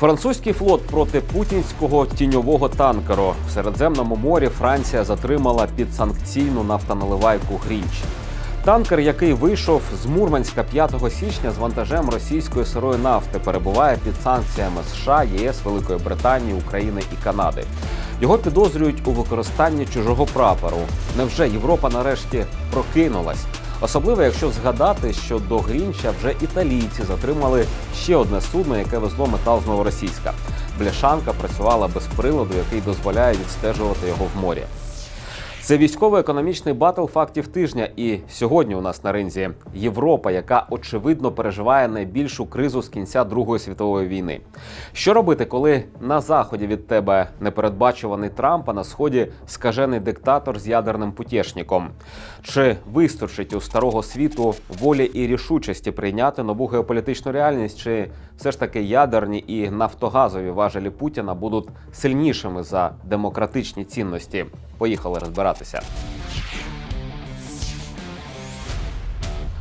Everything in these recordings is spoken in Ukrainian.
Французький флот проти путінського тіньового танкеру в Середземному морі Франція затримала підсанкційну нафтоналивайку Грінч. Танкер, який вийшов з Мурманська 5 січня з вантажем російської сирої нафти, перебуває під санкціями США, ЄС, Великої Британії, України і Канади. Його підозрюють у використанні чужого прапору. Невже Європа нарешті прокинулась? Особливо, якщо згадати, що до Грінча вже італійці затримали ще одне судно, яке везло метал з новоросійська. Бляшанка працювала без приладу, який дозволяє відстежувати його в морі. Це військово-економічний батл фактів тижня. І сьогодні у нас на ринзі Європа, яка очевидно переживає найбільшу кризу з кінця Другої світової війни. Що робити, коли на заході від тебе непередбачуваний Трамп, а на сході скажений диктатор з ядерним путєшником? Чи вистачить у старого світу волі і рішучості прийняти нову геополітичну реальність? Чи все ж таки ядерні і нафтогазові важелі Путіна будуть сильнішими за демократичні цінності? Поїхали розбиратися.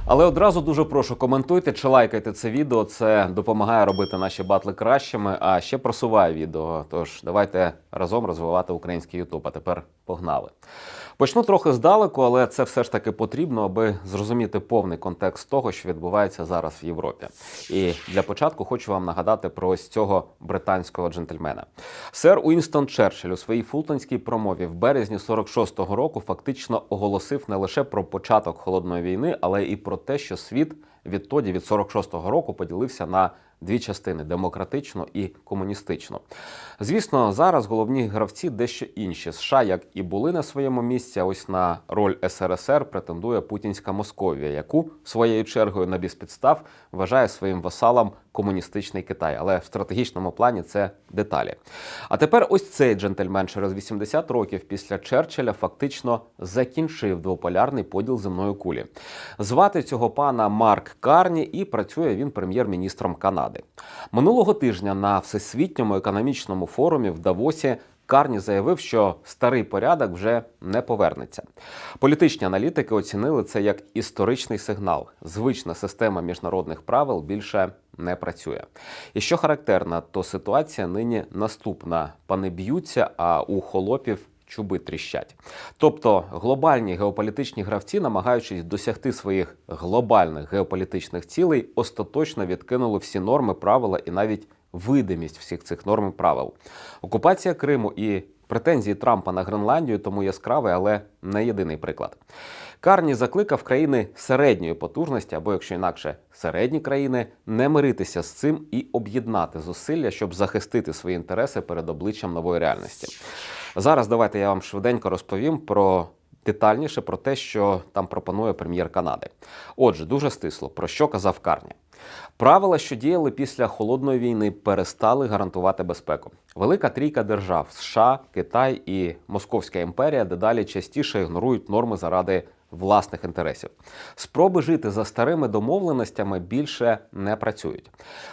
Але одразу дуже прошу коментуйте чи лайкайте це відео. Це допомагає робити наші батли кращими, а ще просуває відео. Тож давайте разом розвивати український Ютуб. А тепер погнали. Почну трохи здалеку, але це все ж таки потрібно, аби зрозуміти повний контекст того, що відбувається зараз в Європі. І для початку хочу вам нагадати про ось цього британського джентльмена. Сер Уінстон Черчилль у своїй фултонській промові в березні 46-го року фактично оголосив не лише про початок холодної війни, але і про те, що світ відтоді від 46-го року поділився на дві частини демократично і комуністично. Звісно, зараз головні гравці дещо інші. США, як і були на своєму місці, ось на роль СРСР претендує путінська Московія, яку своєю чергою на безпідстав вважає своїм васалом комуністичний Китай. Але в стратегічному плані це деталі. А тепер ось цей джентльмен через 80 років після Черчилля фактично закінчив двополярний поділ земної кулі. Звати цього пана Марк Карні, і працює він прем'єр-міністром Канади. Минулого тижня на всесвітньому економічному форумі в Давосі. Карні заявив, що старий порядок вже не повернеться. Політичні аналітики оцінили це як історичний сигнал. Звична система міжнародних правил більше не працює. І що характерно, то ситуація нині наступна: пани б'ються, а у холопів чуби тріщать. Тобто глобальні геополітичні гравці, намагаючись досягти своїх глобальних геополітичних цілей, остаточно відкинули всі норми, правила і навіть видимість всіх цих норм і правил. Окупація Криму і претензії Трампа на Гренландію тому яскравий, але не єдиний приклад. Карні закликав країни середньої потужності, або якщо інакше, середні країни не миритися з цим і об'єднати зусилля, щоб захистити свої інтереси перед обличчям нової реальності. Зараз давайте я вам швиденько розповім про детальніше про те, що там пропонує прем'єр Канади. Отже, дуже стисло, про що казав Карні. Правила, що діяли після холодної війни, перестали гарантувати безпеку. Велика трійка держав США, Китай і Московська імперія дедалі частіше ігнорують норми заради власних інтересів. Спроби жити за старими домовленостями більше не працюють.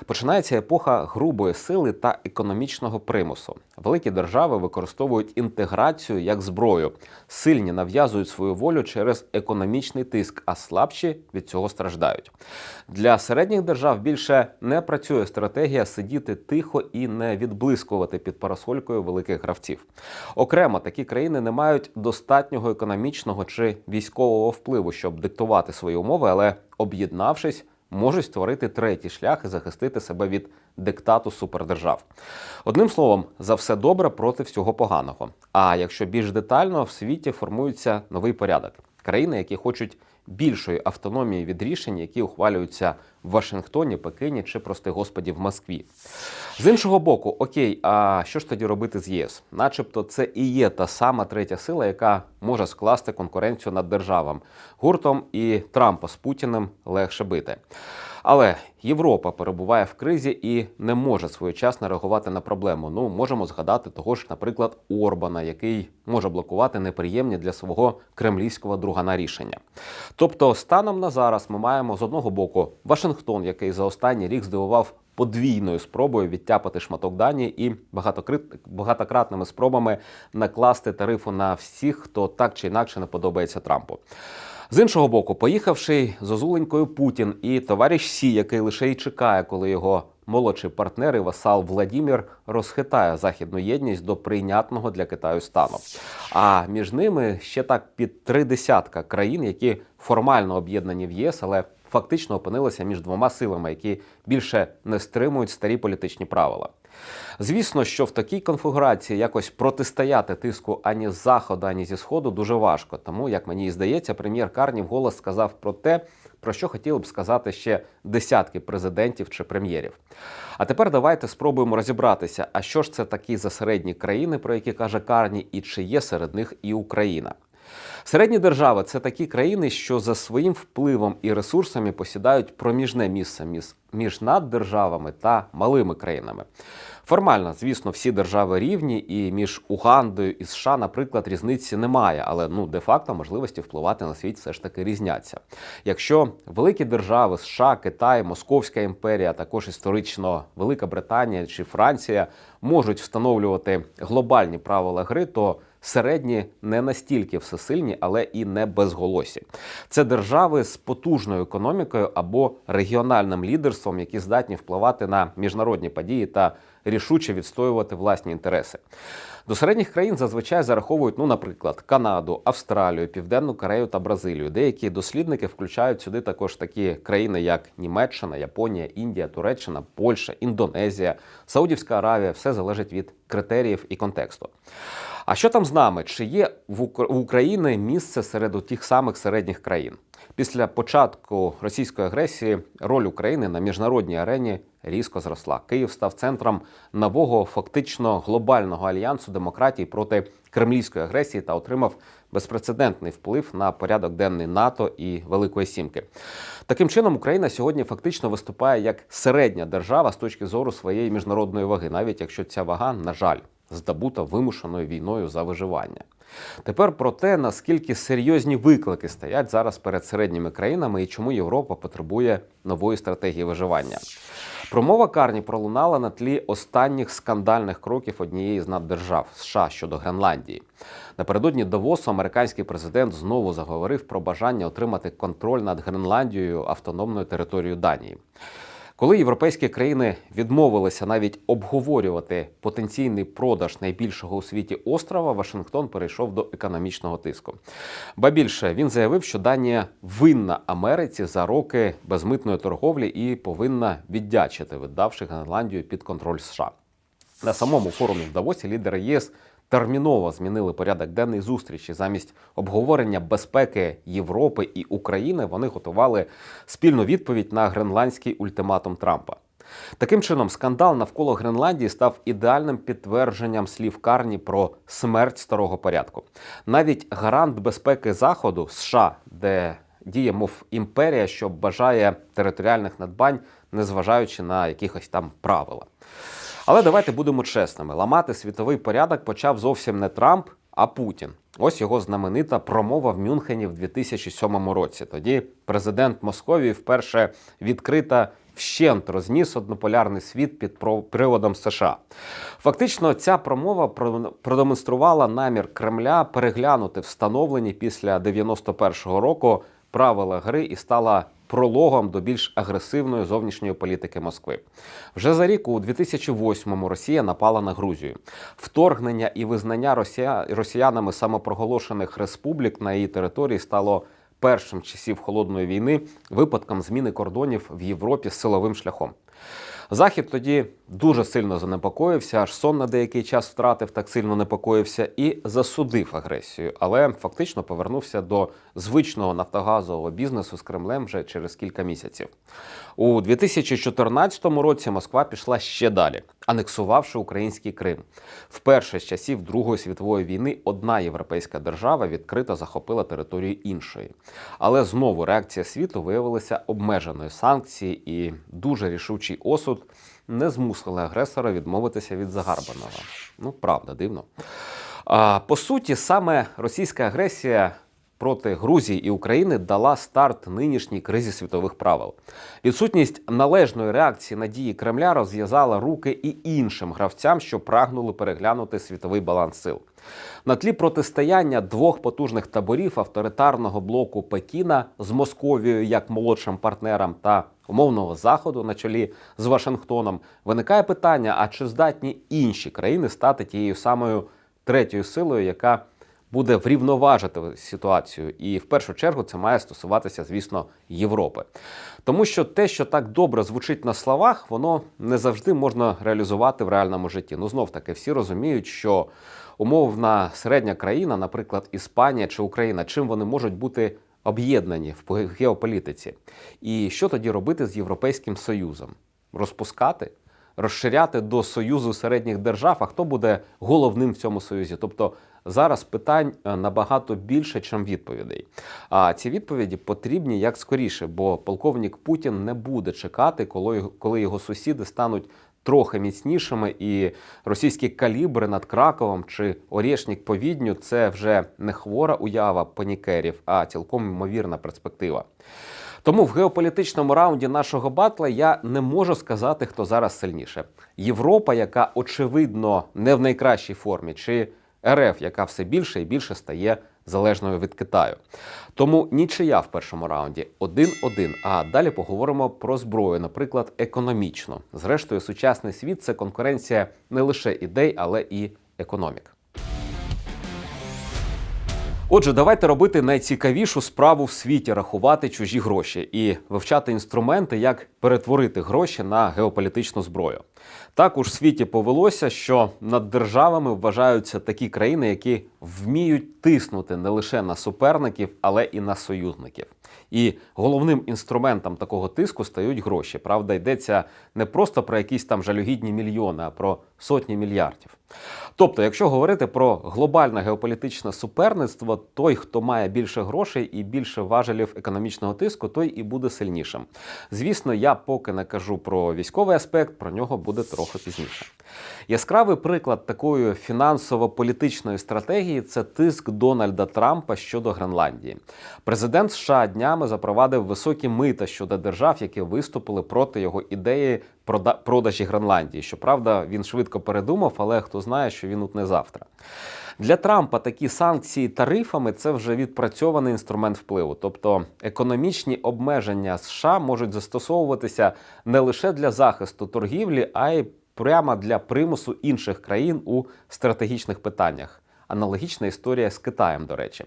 Починається епоха грубої сили та економічного примусу. Великі держави використовують інтеграцію як зброю. Сильні нав'язують свою волю через економічний тиск, а слабші від цього страждають. Для середніх держав більше не працює стратегія сидіти тихо і не відблискувати під парасолькою великих гравців. Окремо такі країни не мають достатнього економічного чи військового впливу, щоб диктувати свої умови, але об'єднавшись. Можуть створити третій шлях і захистити себе від диктату супердержав. Одним словом, за все добре проти всього поганого. А якщо більш детально, в світі формується новий порядок. Країни, які хочуть більшої автономії від рішень, які ухвалюються в Вашингтоні, Пекині чи, прости господі, в Москві. З іншого боку, окей, а що ж тоді робити з ЄС? Начебто, це і є та сама третя сила, яка може скласти конкуренцію над державам. Гуртом і Трампа з Путіним легше бити. Але Європа перебуває в кризі і не може своєчасно реагувати на проблему. Ну можемо згадати того ж, наприклад, Орбана, який може блокувати неприємні для свого кремлівського другана рішення. Тобто, станом на зараз ми маємо з одного боку Вашингтон, який за останній рік здивував. Подвійною спробою відтяпати шматок Данії і багатократними спробами накласти тарифу на всіх, хто так чи інакше не подобається Трампу. З іншого боку, поїхавши з Озуленькою Путін і товариш Сі, який лише й чекає, коли його молодший партнер і васал Владімір розхитає західну єдність до прийнятного для Китаю стану. А між ними ще так під три десятка країн, які формально об'єднані в ЄС, але фактично опинилися між двома силами, які більше не стримують старі політичні правила. Звісно, що в такій конфігурації якось протистояти тиску ані з заходу, ані зі сходу дуже важко. Тому, як мені здається, прем'єр Карні вголос сказав про те, про що хотіли б сказати ще десятки президентів чи прем'єрів. А тепер давайте спробуємо розібратися, а що ж це такі за середні країни, про які каже Карні, і чи є серед них і Україна. Середні держави це такі країни, що за своїм впливом і ресурсами посідають проміжне місце між- наддержавами та малими країнами. Формально, звісно, всі держави рівні, і між Угандою і США, наприклад, різниці немає, але ну де-факто можливості впливати на світ все ж таки різняться. Якщо великі держави США, Китай, Московська імперія, також історично Велика Британія чи Франція можуть встановлювати глобальні правила гри, то середні не настільки всесильні, але і не безголосі. Це держави з потужною економікою або регіональним лідерством, які здатні впливати на міжнародні події та рішуче відстоювати власні інтереси. До середніх країн зазвичай зараховують, ну, наприклад, Канаду, Австралію, Південну Корею та Бразилію. Деякі дослідники включають сюди також такі країни, як Німеччина, Японія, Індія, Туреччина, Польща, Індонезія, Саудівська Аравія. Все залежить від критеріїв і контексту. А що там з нами? Чи є в Ук- Україні місце серед тих самих середніх країн? Після початку російської агресії роль України на міжнародній арені різко зросла. Київ став центром нового фактично глобального альянсу демократії проти кремлівської агресії та отримав безпрецедентний вплив на порядок денний НАТО і Великої Сімки. Таким чином, Україна сьогодні фактично виступає як середня держава з точки зору своєї міжнародної ваги, навіть якщо ця вага, на жаль, здобута вимушеною війною за виживання. Тепер про те, наскільки серйозні виклики стоять зараз перед середніми країнами і чому Європа потребує нової стратегії виживання. Промова Карні пролунала на тлі останніх скандальних кроків однієї з наддержав США щодо Гренландії. Напередодні Давосу американський президент знову заговорив про бажання отримати контроль над Гренландією автономною територією Данії. Коли європейські країни відмовилися навіть обговорювати потенційний продаж найбільшого у світі острова, Вашингтон перейшов до економічного тиску. Ба більше він заявив, що Данія винна Америці за роки безмитної торговлі і повинна віддячити, віддавши Гренландію під контроль США. На самому форумі в Давосі лідери ЄС терміново змінили порядок денний зустрічі. Замість обговорення безпеки Європи і України вони готували спільну відповідь на гренландський ультиматум Трампа. Таким чином, скандал навколо Гренландії став ідеальним підтвердженням слів Карні про смерть старого порядку. Навіть гарант безпеки Заходу США, де діє мов імперія, що бажає територіальних надбань, незважаючи на якихось там правила. Але давайте будемо чесними: ламати світовий порядок почав зовсім не Трамп, а Путін. Ось його знаменита промова в Мюнхені в 2007 році. Тоді президент Московії вперше відкрита вщент розніс однополярний світ під приводом США. Фактично, ця промова про- продемонструвала намір Кремля переглянути встановлені після 91-го року правила гри і стала прологом до більш агресивної зовнішньої політики Москви. Вже за рік у 2008-му Росія напала на Грузію. Вторгнення і визнання росія... росіянами самопроголошених республік на її території стало першим часів холодної війни випадком зміни кордонів в Європі силовим шляхом. Захід тоді дуже сильно занепокоївся, аж сон на деякий час втратив, так сильно непокоївся і засудив агресію, але фактично повернувся до звичного нафтогазового бізнесу з Кремлем вже через кілька місяців. У 2014 році Москва пішла ще далі, анексувавши український Крим. Вперше з часів Другої світової війни одна європейська держава відкрито захопила територію іншої. Але знову реакція світу виявилася обмеженою. Санкції і дуже рішучий осуд не змусили агресора відмовитися від загарбаного. Ну, правда, дивно. А, по суті, саме російська агресія проти Грузії і України дала старт нинішній кризі світових правил. Відсутність належної реакції на дії Кремля розв'язала руки і іншим гравцям, що прагнули переглянути світовий баланс сил. На тлі протистояння двох потужних таборів авторитарного блоку Пекіна з Московією як молодшим партнером та умовного заходу на чолі з Вашингтоном, виникає питання: а чи здатні інші країни стати тією самою третьою силою, яка буде врівноважити ситуацію, і в першу чергу це має стосуватися, звісно, Європи. Тому що те, що так добре звучить на словах, воно не завжди можна реалізувати в реальному житті. Ну знов таки, всі розуміють, що умовна середня країна, наприклад, Іспанія чи Україна, чим вони можуть бути об'єднані в геополітиці. І що тоді робити з Європейським Союзом? Розпускати? Розширяти до Союзу середніх держав, а хто буде головним в цьому союзі? Тобто зараз питань е, набагато більше, ніж відповідей. А ці відповіді потрібні як скоріше, бо полковник Путін не буде чекати, коли коли його сусіди стануть трохи міцнішими, і російські калібри над Краковом чи Орєшнік по Відню – це вже не хвора уява панікерів, а цілком ймовірна перспектива. Тому в геополітичному раунді нашого батла я не можу сказати, хто зараз сильніше: Європа, яка очевидно не в найкращій формі, чи РФ, яка все більше і більше стає залежною від Китаю. Тому нічия в першому раунді 1-1. А далі поговоримо про зброю, наприклад, економічно. Зрештою, сучасний світ це конкуренція не лише ідей, але і економік. Отже, давайте робити найцікавішу справу в світі рахувати чужі гроші і вивчати інструменти, як перетворити гроші на геополітичну зброю. Також в світі повелося, що над державами вважаються такі країни, які вміють тиснути не лише на суперників, але і на союзників. І головним інструментом такого тиску стають гроші. Правда, йдеться не просто про якісь там жалюгідні мільйони, а про сотні мільярдів. Тобто, якщо говорити про глобальне геополітичне суперництво, той, хто має більше грошей і більше важелів економічного тиску, той і буде сильнішим. Звісно, я поки не кажу про військовий аспект, про нього буде трохи пізніше. Яскравий приклад такої фінансово-політичної стратегії це тиск Дональда Трампа щодо Гренландії. Президент США днями запровадив високі мита щодо держав, які виступили проти його ідеї продажі Гренландії. Щоправда, він швидко передумав, але хто знає, що він утне завтра. Для Трампа такі санкції тарифами це вже відпрацьований інструмент впливу. Тобто економічні обмеження США можуть застосовуватися не лише для захисту торгівлі, а й прямо для примусу інших країн у стратегічних питаннях. Аналогічна історія з Китаєм, до речі.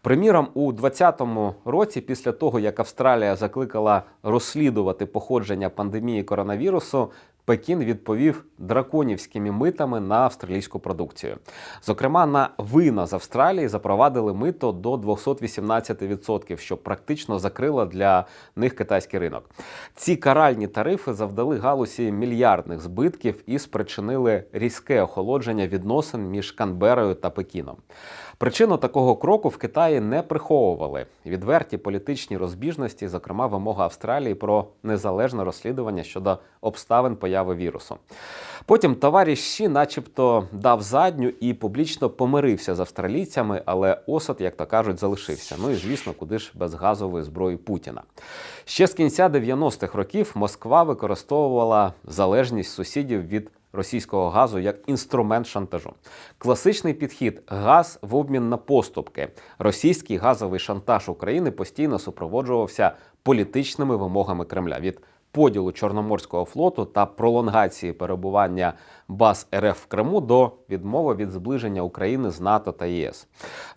Приміром, у 2020 році, після того як Австралія закликала розслідувати походження пандемії коронавірусу, Пекін відповів драконівськими митами на австралійську продукцію. Зокрема, на вина з Австралії запровадили мито до 218%, що практично закрило для них китайський ринок. Ці каральні тарифи завдали галусі мільярдних збитків і спричинили різке охолодження відносин між Канберою та Пекіном. Причину такого кроку в Китаї не приховували відверті політичні розбіжності, зокрема вимога Австралії про незалежне розслідування щодо обставин появи вірусу. Потім товариш начебто дав задню і публічно помирився з австралійцями, але осад, як то кажуть, залишився. Ну і звісно, куди ж без газової зброї Путіна. Ще з кінця 90-х років Москва використовувала залежність сусідів від російського газу як інструмент шантажу. Класичний підхід газ в обмін на поступки. Російський газовий шантаж України постійно супроводжувався політичними вимогами Кремля від поділу Чорноморського флоту та пролонгації перебування баз РФ в Криму до відмови від зближення України з НАТО та ЄС.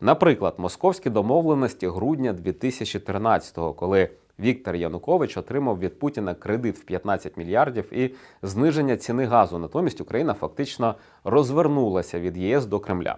Наприклад, московські домовленості грудня 2013-го, коли Віктор Янукович отримав від Путіна кредит в 15 мільярдів і зниження ціни газу. Натомість Україна фактично розвернулася від ЄС до Кремля.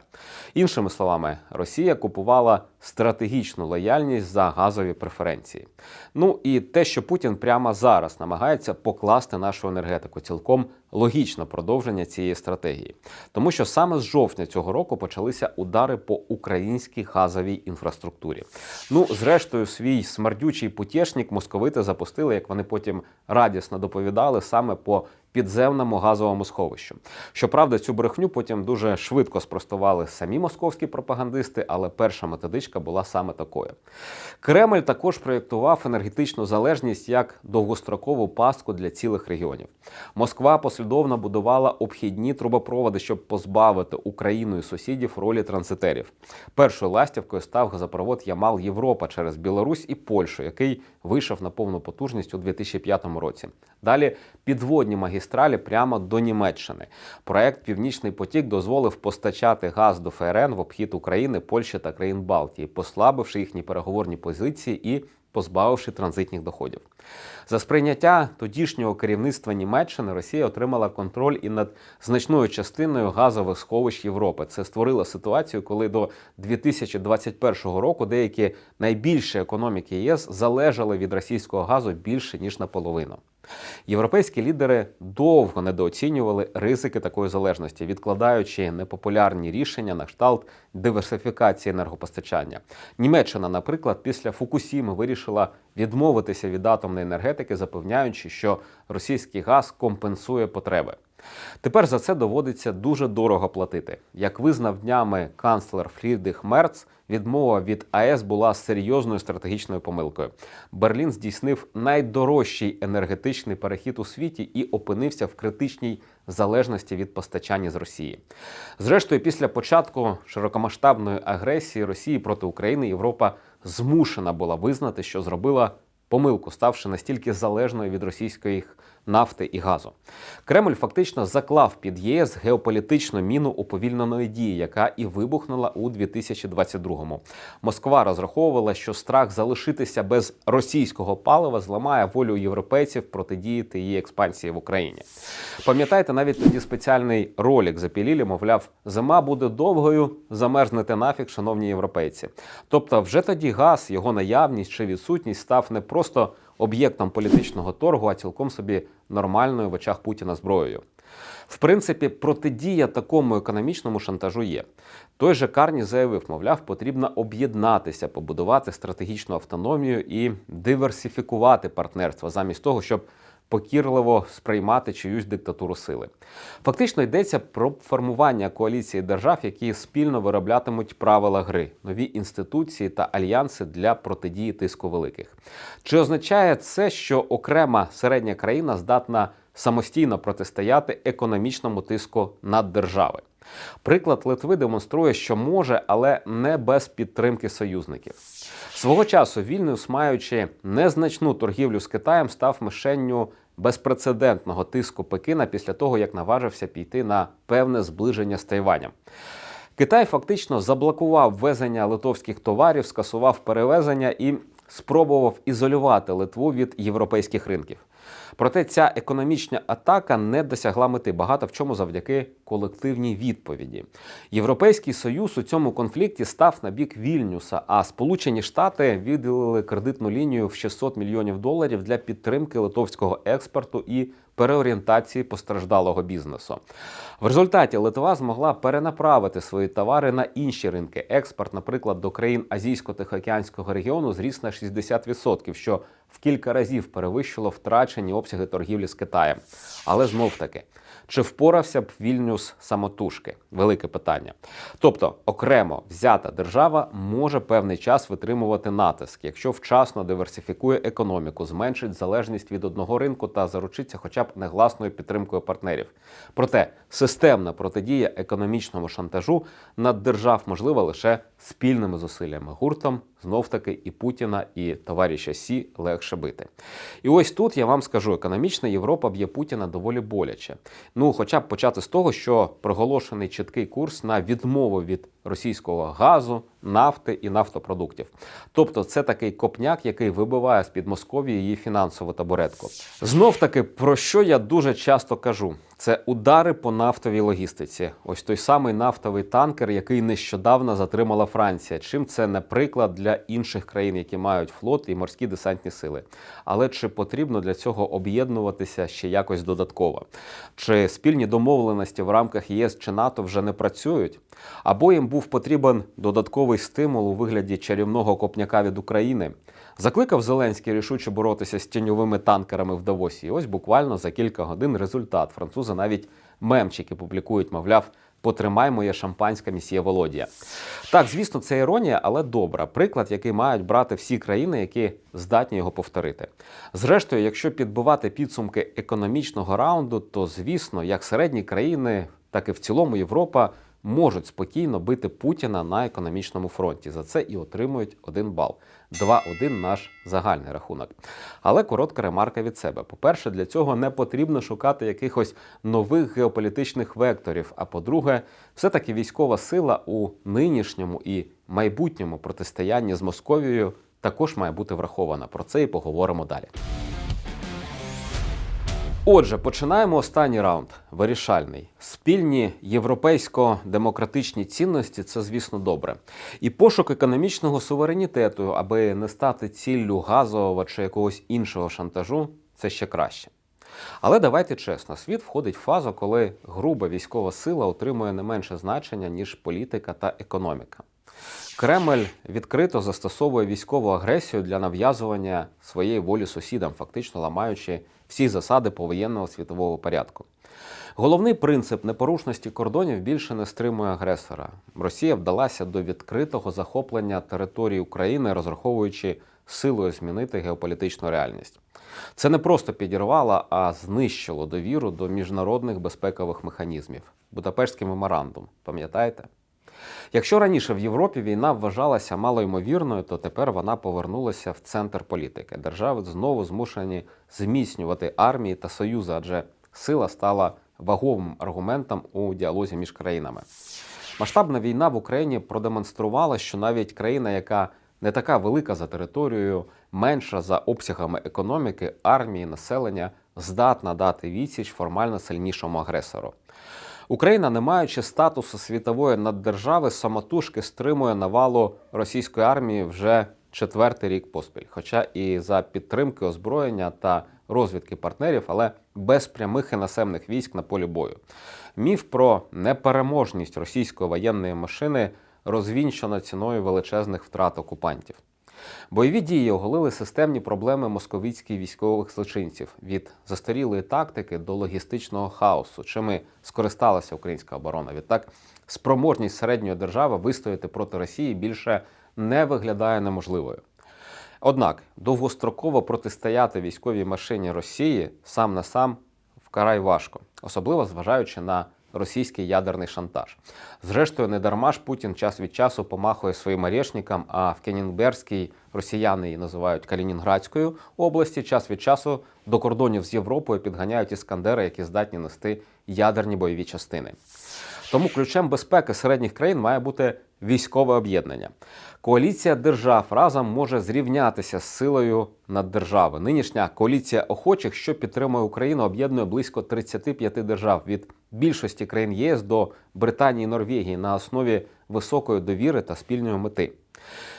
Іншими словами, Росія купувала стратегічну лояльність за газові преференції. Ну і те, що Путін прямо зараз намагається покласти нашу енергетику, цілком логічне продовження цієї стратегії, тому що саме з жовтня цього року почалися удари по українській газовій інфраструктурі. Ну, зрештою, свій смердючий потєшник московити запустили, як вони потім радісно доповідали, саме по підземному газовому сховищу. Щоправда, цю брехню потім дуже швидко спростували самі московські пропагандисти, але перша методичка була саме такою. Кремль також проєктував енергетичну залежність як довгострокову пастку для цілих регіонів. Москва послідовно будувала обхідні трубопроводи, щоб позбавити Україну і сусідів ролі транзитерів. Першою ластівкою став газопровод Ямал Європа через Білорусь і Польщу, який вийшов на повну потужність у 2005 році. Далі підводні магістралі прямо до Німеччини. Проект Північний потік дозволив постачати газ до ФРН в обхід України, Польщі та країн Балтії, послабивши їхні переговорні позиції і позбавивши транзитних доходів. За сприйняття тодішнього керівництва Німеччини Росія отримала контроль і над значною частиною газових сховищ Європи. Це створило ситуацію, коли до 2021 року деякі найбільші економіки ЄС залежали від російського газу більше ніж наполовину. Європейські лідери довго недооцінювали ризики такої залежності, відкладаючи непопулярні рішення на кшталт диверсифікації енергопостачання. Німеччина, наприклад, після Фукусіми вирішила відмовитися від атомної енергетики, запевняючи, що російський газ компенсує потреби. Тепер за це доводиться дуже дорого платити. Як визнав днями канцлер Фрідріх Мерц, відмова від АЕС була серйозною стратегічною помилкою. Берлін здійснив найдорожчий енергетичний перехід у світі і опинився в критичній залежності від постачання з Росії. Зрештою, після початку широкомасштабної агресії Росії проти України Європа змушена була визнати, що зробила помилку, ставши настільки залежною від російської нафти і газу. Кремль фактично заклав під ЄС геополітичну міну уповільненої дії, яка і вибухнула у 2022-му. Москва розраховувала, що страх залишитися без російського палива зламає волю європейців протидіяти її експансії в Україні. Пам'ятаєте, навіть тоді спеціальний ролик запілілі, мовляв, зима буде довгою, замерзнете нафіг, шановні європейці. Тобто, вже тоді газ, його наявність чи відсутність став не просто об'єктом політичного торгу, а цілком собі нормальною в очах Путіна зброєю. В принципі, протидія такому економічному шантажу є. Той же Карні заявив, мовляв, потрібно об'єднатися, побудувати стратегічну автономію і диверсифікувати партнерство замість того, щоб покірливо сприймати чиюсь диктатуру сили. Фактично йдеться про формування коаліції держав, які спільно вироблятимуть правила гри, нові інституції та альянси для протидії тиску великих. Чи означає це, що окрема середня країна здатна самостійно протистояти економічному тиску над держави? Приклад Литви демонструє, що може, але не без підтримки союзників. Свого часу Вільнюс, маючи незначну торгівлю з Китаєм, став мишенню безпрецедентного тиску Пекина після того, як наважився піти на певне зближення з Тайванем. Китай фактично заблокував везення литовських товарів, скасував перевезення і спробував ізолювати Литву від європейських ринків. Проте ця економічна атака не досягла мети багато в чому завдяки колективній відповіді. Європейський союз у цьому конфлікті став на бік Вільнюса, а Сполучені Штати виділили кредитну лінію в 600 мільйонів доларів для підтримки литовського експорту і переорієнтації постраждалого бізнесу. В результаті Литва змогла перенаправити свої товари на інші ринки. Експорт, наприклад, до країн Азійсько-Тихоокеанського регіону зріс на 60%, що в кілька разів перевищило втрачені обсяги торгівлі з Китаєм. Але знов таки. Чи впорався б Вільнюс самотужки? Велике питання. Тобто, окремо взята держава може певний час витримувати натиск, якщо вчасно диверсифікує економіку, зменшить залежність від одного ринку та заручиться, хоча б негласною підтримкою партнерів. Проте системна протидія економічному шантажу над держав можлива лише спільними зусиллями гуртом. Знов таки і Путіна, і товариша Сі легше бити. І ось тут я вам скажу: економічна Європа б'є Путіна доволі боляче. Ну, хоча б почати з того, що проголошений чіткий курс на відмову від російського газу, нафти і нафтопродуктів. Тобто, це такий копняк, який вибиває з під Московії її фінансову табуретку. Знов таки, про що я дуже часто кажу. Це удари по нафтовій логістиці. Ось той самий нафтовий танкер, який нещодавно затримала Франція. Чим це не приклад для інших країн, які мають флот і морські десантні сили. Але чи потрібно для цього об'єднуватися ще якось додатково? Чи спільні домовленості в рамках ЄС чи НАТО вже не працюють? Або їм був потрібен додатковий стимул у вигляді чарівного копняка від України? Закликав Зеленський рішуче боротися з тіньовими танкерами в Давосі. І ось буквально за кілька годин результат. Французи навіть мемчики публікують, мовляв. Потримай моє шампанське місьє Володія. Так, звісно, це іронія, але добра. Приклад, який мають брати всі країни, які здатні його повторити. Зрештою, якщо підбивати підсумки економічного раунду, то звісно, як середні країни, так і в цілому Європа можуть спокійно бити Путіна на економічному фронті. За це і отримують один бал. 2-1 наш загальний рахунок. Але коротка ремарка від себе. По-перше, для цього не потрібно шукати якихось нових геополітичних векторів. А по-друге, все-таки військова сила у нинішньому і майбутньому протистоянні з Московією також має бути врахована. Про це і поговоримо далі. Отже, починаємо останній раунд. Вирішальний. Спільні європейсько-демократичні цінності це, звісно, добре. І пошук економічного суверенітету, аби не стати ціллю газового чи якогось іншого шантажу, це ще краще. Але давайте чесно, світ входить в фазу, коли груба військова сила отримує не менше значення, ніж політика та економіка. Кремль відкрито застосовує військову агресію для нав'язування своєї волі сусідам, фактично ламаючи всі засади повоєнного світового порядку. Головний принцип непорушності кордонів більше не стримує агресора. Росія вдалася до відкритого захоплення території України, розраховуючи силою змінити геополітичну реальність. Це не просто підірвало, а знищило довіру до міжнародних безпекових механізмів. Будапештський меморандум, пам'ятаєте? Якщо раніше в Європі війна вважалася малоймовірною, то тепер вона повернулася в центр політики. Держави знову змушені зміцнювати армії та союзи, адже сила стала ваговим аргументом у діалозі між країнами. Масштабна війна в Україні продемонструвала, що навіть країна, яка не така велика за територією, менша за обсягами економіки, армії, населення, здатна дати відсіч формально сильнішому агресору. Україна, не маючи статусу світової наддержави, самотужки стримує навалу російської армії вже четвертий рік поспіль, хоча і за підтримки озброєння та розвідки партнерів, але без прямих і насемних військ на полі бою. Міф про непереможність російської воєнної машини розвінчано ціною величезних втрат окупантів. Бойові дії оголили системні проблеми московицьких військових злочинців від застарілої тактики до логістичного хаосу, чими скористалася українська оборона. Відтак, спроможність середньої держави вистояти проти Росії більше не виглядає неможливою. Однак довгостроково протистояти військовій машині Росії сам на сам вкрай важко, особливо зважаючи на російський ядерний шантаж. Зрештою, не дарма ж Путін час від часу помахує своїм орешникам, а в Кенінберській росіяни її називають Калінінградською області. Час від часу до кордонів з Європою підганяють іскандери, які здатні нести ядерні бойові частини. Тому ключем безпеки середніх країн має бути військове об'єднання. Коаліція держав разом може зрівнятися з силою наддержави. Нинішня коаліція охочих, що підтримує Україну, об'єднує близько 35 держав від більшості країн ЄС до Британії і Норвегії на основі високої довіри та спільної мети.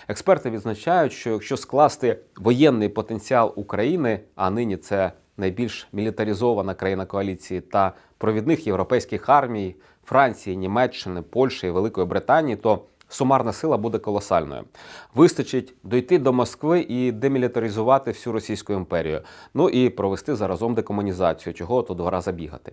Експерти відзначають, що якщо скласти воєнний потенціал України, а нині це найбільш мілітаризована країна коаліції та провідних європейських армій Франції, Німеччини, Польщі і Великої Британії, то сумарна сила буде колосальною. Вистачить дойти до Москви і демілітаризувати всю Російську імперію. Ну і провести заразом декомунізацію, чого то два рази бігати.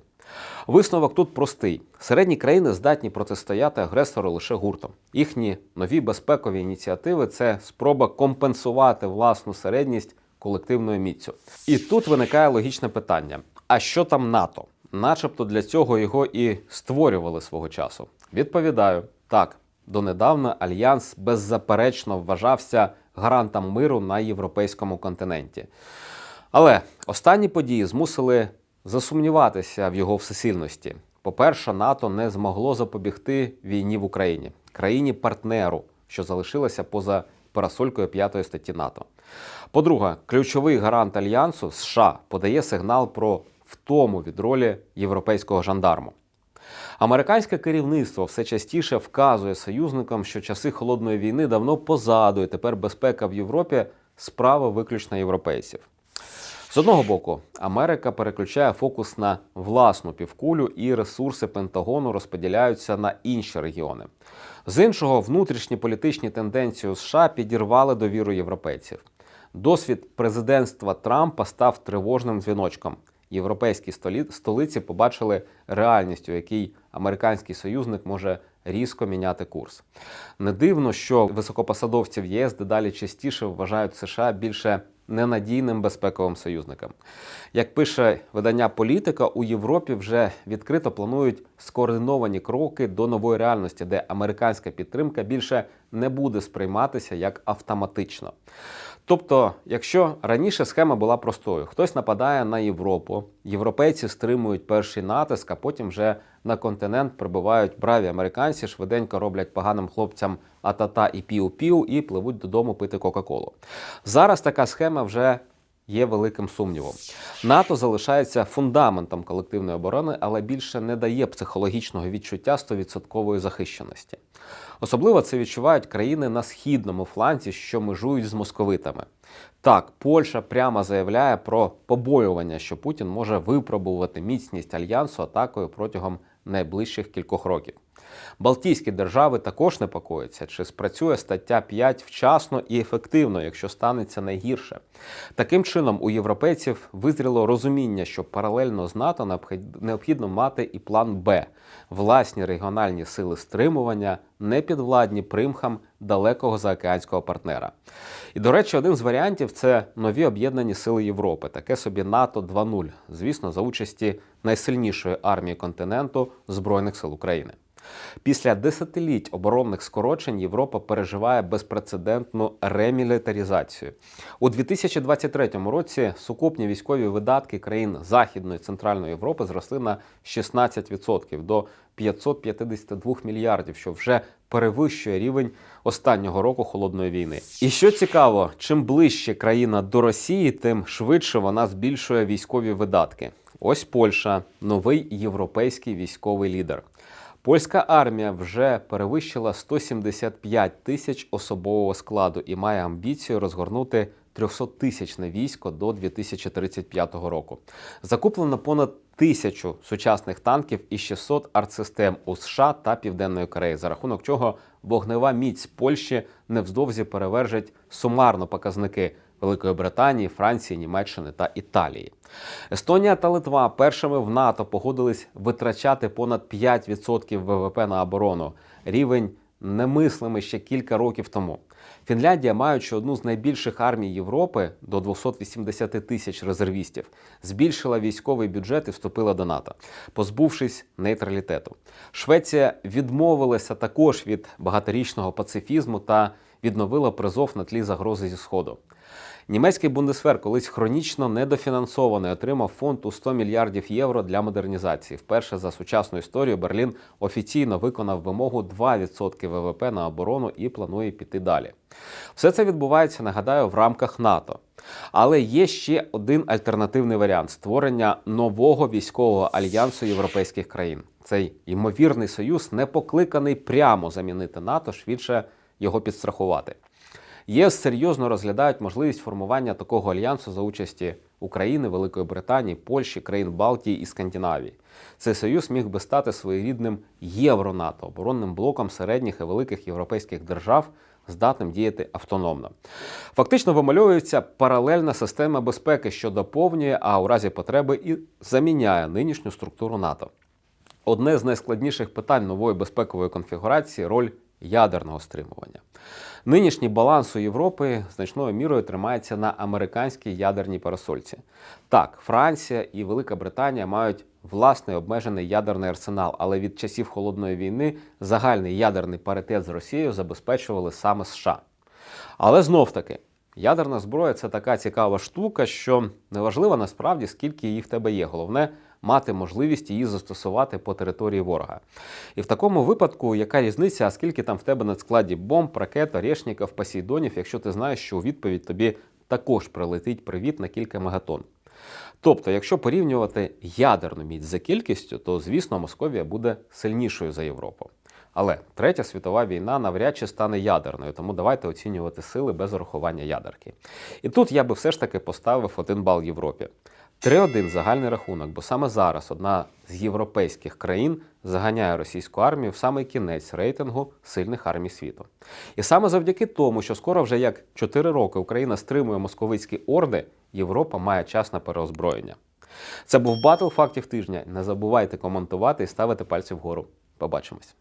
Висновок тут простий: середні країни здатні протистояти агресору лише гуртом. Їхні нові безпекові ініціативи це спроба компенсувати власну середність колективною міцю. І тут виникає логічне питання: а що там НАТО? Начебто для цього його і створювали свого часу. Відповідаю так. Донедавна альянс беззаперечно вважався гарантом миру на європейському континенті. Але останні події змусили засумніватися в його всесильності. По-перше, НАТО не змогло запобігти війні в Україні, країні партнеру, що залишилася поза парасолькою п'ятої статті НАТО. По-друге, ключовий гарант альянсу США подає сигнал про втому від ролі європейського жандарму. Американське керівництво все частіше вказує союзникам, що часи холодної війни давно позаду, і тепер безпека в Європі справа виключно європейців. З одного боку, Америка переключає фокус на власну півкулю, і ресурси Пентагону розподіляються на інші регіони. З іншого, внутрішні політичні тенденції у США підірвали довіру європейців. Досвід президентства Трампа став тривожним дзвіночком. Європейські столиці побачили реальність, у якій американський союзник може різко міняти курс. Не дивно, що високопосадовці в ЄС дедалі частіше вважають США більше ненадійним безпековим союзником. Як пише видання Політика, у Європі вже відкрито планують скоординовані кроки до нової реальності, де американська підтримка більше не буде сприйматися як автоматично. Тобто, якщо раніше схема була простою, хтось нападає на Європу, європейці стримують перший натиск, а потім вже на континент прибувають браві американці, швиденько роблять поганим хлопцям атата і піу-піу і пливуть додому пити Кока-Колу. Зараз така схема вже є великим сумнівом. НАТО залишається фундаментом колективної оборони, але більше не дає психологічного відчуття 100% захищеності. Особливо це відчувають країни на східному фланзі, що межують з московитами. Так, Польща прямо заявляє про побоювання, що Путін може випробувати міцність альянсу атакою протягом найближчих кількох років. Балтійські держави також непокоїться, чи спрацює стаття 5 вчасно і ефективно, якщо станеться найгірше. Таким чином, у європейців визріло розуміння, що паралельно з НАТО необхідно мати і план Б власні регіональні сили стримування, не підвладні примхам далекого заокеанського партнера. І, до речі, один з варіантів це нові об'єднані сили Європи, таке собі НАТО 2.0, звісно, за участі найсильнішої армії континенту Збройних сил України. Після десятиліть оборонних скорочень Європа переживає безпрецедентну ремілітарізацію. У 2023 році сукупні військові видатки країн Західної і Центральної Європи зросли на 16% до 552 мільярдів, що вже перевищує рівень останнього року холодної війни. І що цікаво, чим ближче країна до Росії, тим швидше вона збільшує військові видатки. Ось Польща, новий європейський військовий лідер. Польська армія вже перевищила 175 тисяч особового складу і має амбіцію розгорнути 300-тисячне військо до 2035 року. Закуплено понад тисячу сучасних танків і 600 артсистем у США та Південної Кореї, за рахунок чого вогнева міць Польщі невдовзі перевержить сумарно показники Великої Британії, Франції, Німеччини та Італії. Естонія та Литва першими в НАТО погодились витрачати понад 5% ВВП на оборону. Рівень немислимий ще кілька років тому. Фінляндія, маючи одну з найбільших армій Європи до 280 тисяч резервістів, збільшила військовий бюджет і вступила до НАТО, позбувшись нейтралітету. Швеція відмовилася також від багаторічного пацифізму та відновила призов на тлі загрози зі сходу. Німецький Бундесвер, колись хронічно недофінансований, отримав фонд у 100 мільярдів євро для модернізації. Вперше за сучасну історію Берлін офіційно виконав вимогу 2% ВВП на оборону і планує піти далі. Все це відбувається, нагадаю, в рамках НАТО. Але є ще один альтернативний варіант створення нового військового альянсу європейських країн. Цей ймовірний союз не покликаний прямо замінити НАТО, швидше його підстрахувати. ЄС серйозно розглядають можливість формування такого альянсу за участі України, Великої Британії, Польщі, країн Балтії і Скандинавії. Цей союз міг би стати своєрідним євро-НАТО, оборонним блоком середніх і великих європейських держав, здатним діяти автономно. Фактично вимальовується паралельна система безпеки, що доповнює, а у разі потреби і заміняє нинішню структуру НАТО. Одне з найскладніших питань нової безпекової конфігурації роль ядерного стримування. Нинішній баланс у Європи значною мірою тримається на американській ядерній парасольці. Так, Франція і Велика Британія мають власний обмежений ядерний арсенал, але від часів холодної війни загальний ядерний паритет з Росією забезпечували саме США. Але знов таки, ядерна зброя це така цікава штука, що неважливо насправді, скільки її в тебе є. Головне мати можливість її застосувати по території ворога. І в такому випадку, яка різниця, а скільки там в тебе на складі бомб, ракет, орешників, посейдонів, якщо ти знаєш, що у відповідь тобі також прилетить привіт на кілька мегатон. Тобто, якщо порівнювати ядерну міць за кількістю, то звісно Московія буде сильнішою за Європу. Але третя світова війна навряд чи стане ядерною, тому давайте оцінювати сили без урахування ядерки. І тут я би все ж таки поставив один бал Європі. 3-1 загальний рахунок, бо саме зараз одна з європейських країн заганяє російську армію в самий кінець рейтингу сильних армій світу. І саме завдяки тому, що скоро вже як 4 роки Україна стримує московицькі орди, Європа має час на переозброєння. Це був батл фактів тижня. Не забувайте коментувати і ставити пальці вгору. Побачимось.